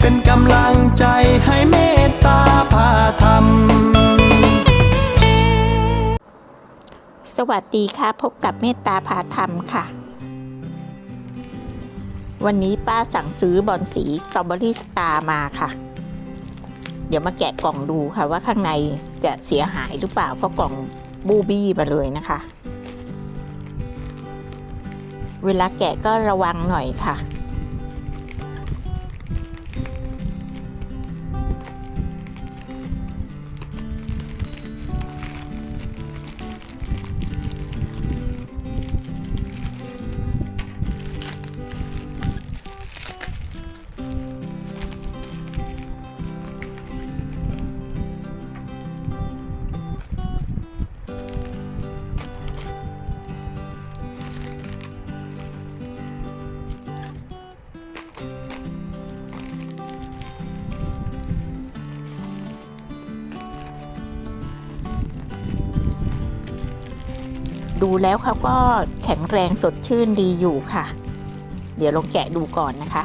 เป็นกำลังใจให้เมตตาพาธรรม สวัสดีค่ะ พบกับเมตตาพาธรรมค่ะ วันนี้ป้าสั่งซื้อบอลสีสตรอเบอรี่สตาร์มาค่ะ เดี๋ยวมาแกะกล่องดูค่ะว่าข้างในจะเสียหายหรือเปล่าเพราะกล่องบูบี้มาเลยนะคะ เวลาแกะก็ระวังหน่อยค่ะ ดูแล้วเขาก็แข็งแรงสดชื่นดีอยู่ค่ะ เดี๋ยวลองแกะดูก่อนนะคะ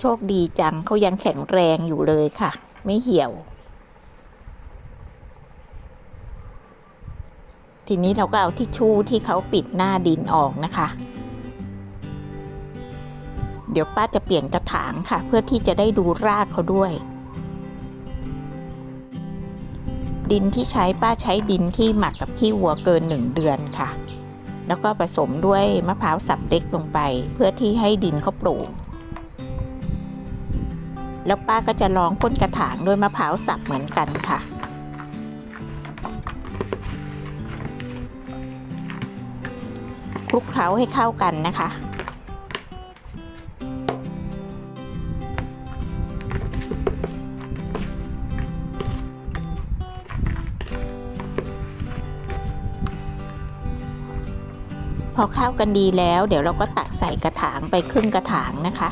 โชคดีจังเขายังแข็งแรงอยู่เลยค่ะ ไม่เหี่ยว ทีนี้เราก็เอาทิชชู่ที่เขาปิดหน้าดินออกนะคะ เดี๋ยวป้าจะเปลี่ยนกระถางค่ะ เพื่อที่จะได้ดูรากเขาด้วย ดินที่ใช้ป้าใช้ดินที่หมักกับขี้วัวเกินหนึ่งเดือนค่ะ แล้วก็ผสมด้วยมะพร้าวสับเล็กลงไป เพื่อที่ให้ดินเขาปร่ง แล้วป้าก็จะลองพ่นกระถางด้วยมะพร้าวสับเหมือนกันค่ะ คลุกเคล้าให้เข้ากันนะคะ พอเข้ากันดีแล้ว เดี๋ยวเราก็ตักใส่กระถางไปครึ่งกระถางนะคะ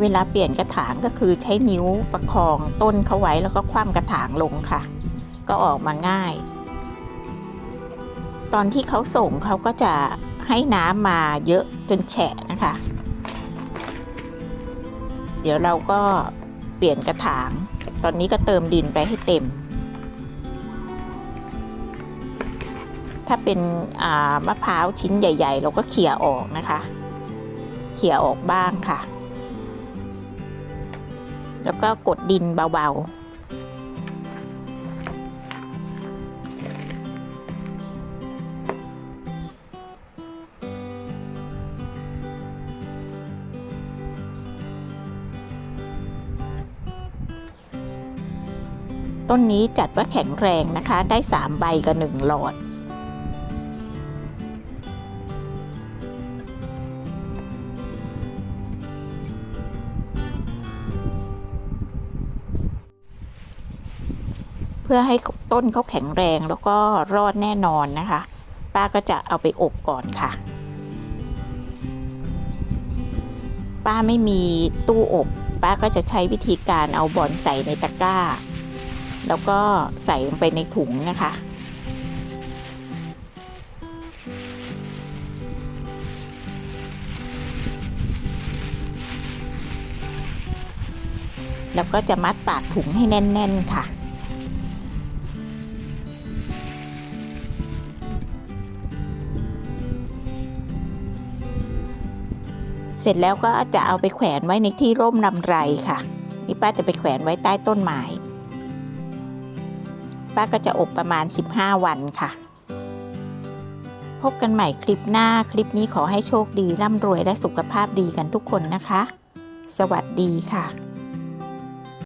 เวลาเปลี่ยนกระถางก็คือใช้นิ้วประคองต้นเขาไว้แล้วก็คว่ำกระถางลงค่ะ ก็ออกมาง่าย ตอนที่เขาส่งเขาก็จะให้น้ำมาเยอะจนแฉะนะคะ เดี๋ยวเราก็เปลี่ยนกระถาง ตอนนี้ก็เติมดินไปให้เต็ม ถ้าเป็นมะพร้าวชิ้นใหญ่ ๆ เราก็เขี่ยออกนะคะ เขี่ยออกบ้างค่ะ แล้วก็กดดินเบาๆต้นนี้จัดว่าแข็งแรงนะคะ ได้ 3 ใบกับ1หลอด พื่อให้ต้นเขาแข็งแรงแล้วก็รอดแน่นอนนะคะ ป้าก็จะเอาไปอบก่อนค่ะ ป้าไม่มีตู้อบ ป้าก็จะใช้วิธีการเอาบอลใส่ในตะกร้า แล้วก็ใส่ลงไปในถุงนะคะแล้วก็จะมัดปากถุงให้แน่น ๆ ค่ะ เสร็จแล้วก็จะเอาไปแขวนไว้ในที่ร่มลำไรค่ะ นี่ป้าจะไปแขวนไว้ใต้ต้นไม้ป้าก็จะอบประมาณ 15 วันค่ะ พบกันใหม่คลิปหน้าคลิปนี้ขอให้โชคดีร่ำรวยและสุขภาพดีกันทุกคนนะคะ สวัสดีค่ะ